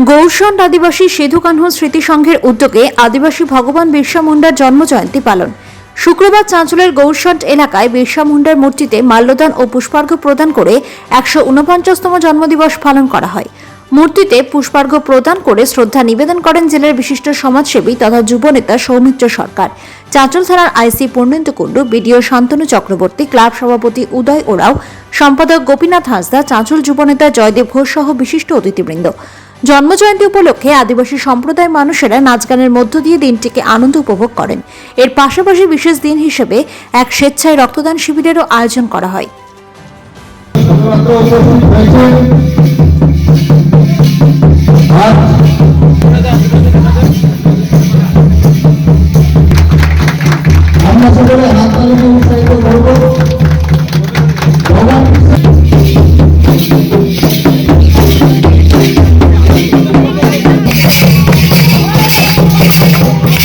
গৌরসন্ড আদিবাসী সেধু কানহু স্মৃতি সংঘের উদ্যোগে আদিবাসী ভগবান বিরসা মুন্ডার জন্মজয়ন্তী পালন। শুক্রবার চাঁচলের গৌরসন্ড এলাকায় বিরসা মুন্ডার মূর্তিতে মাল্যদান ও পুষ্পার্ঘ প্রদান করে একশো উনপঞ্চাশতম জন্মদিবস পালন করা হয়। মূর্তিতে পুষ্পার্ঘ প্রদান করে শ্রদ্ধা নিবেদন করেন জেলার বিশিষ্ট সমাজসেবী তথা যুবনেতা সৌমিত্র সরকার। চাঁচল থানার IC Purnendu Kundu, BDO Shantanu Chakraborty, club সভাপতি উদয় ওরাও সম্পাদক গোপীনাথ হাঁসদা, চাঁচল যুবনেতা জয়দেব ঘোষ সহ বিশিষ্ট অতিথিবৃন্দ। জন্মজয়ন্তী উপলক্ষে আদিবাসী সম্প্রদায় মানুষেরা নাচ গানের মধ্য দিয়ে দিনটিকে আনন্দ উপভোগ করেন। এর পাশাপাশি বিশেষ দিন হিসেবে এক স্বেচ্ছায় রক্তদান শিবিরেরও আয়োজন করা হয়। শুধুমাত্র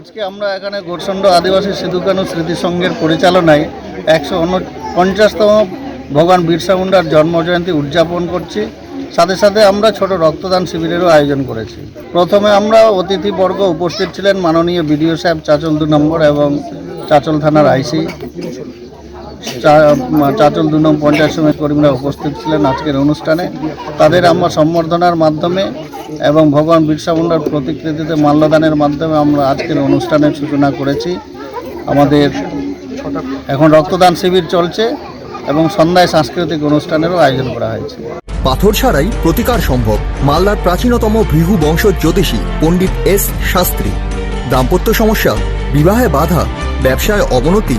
আজকে আমরা এখানে গোরসন্ড আদিবাসী সিধুকানু স্মৃতি সংঘের পরিচালনায় একশো পঞ্চাশতম ভগবান বিরসা মুন্ডার জন্মজয়ন্তী উদযাপন করছি। সাথে সাথে আমরা ছোট রক্তদান শিবিরেরও আয়োজন করেছি। প্রথমে আমরা অতিথিবর্গ উপস্থিত ছিলেন মাননীয় বিডিও সাহেব চাচল দু নম্বর এবং চাচল থানার আইসি। চাচল দু নম্বর পঞ্চায়েত সমিতি কর্মীরা উপস্থিত ছিলেন আজকের অনুষ্ঠানে। তাদের আমরা সম্বর্ধনার মাধ্যমে এবং ভগবান বিরসা মুন্ডার প্রতিকৃতিতে মাল্যদানের মাধ্যমে আমরা আজকের অনুষ্ঠানের সূচনা করেছি। আমাদের এখন রক্তদান শিবির চলছে এবং সন্ধ্যায় সাংস্কৃতিক অনুষ্ঠানেরও আয়োজন করা হয়েছে। পাথর ছাড়াই প্রতিকার সম্ভব মালদার প্রাচীনতম ভৃহু বংশ জ্যোতিষী পণ্ডিত এস শাস্ত্রী। দাম্পত্য সমস্যা, বিবাহে বাধা, ব্যবসায় অবনতি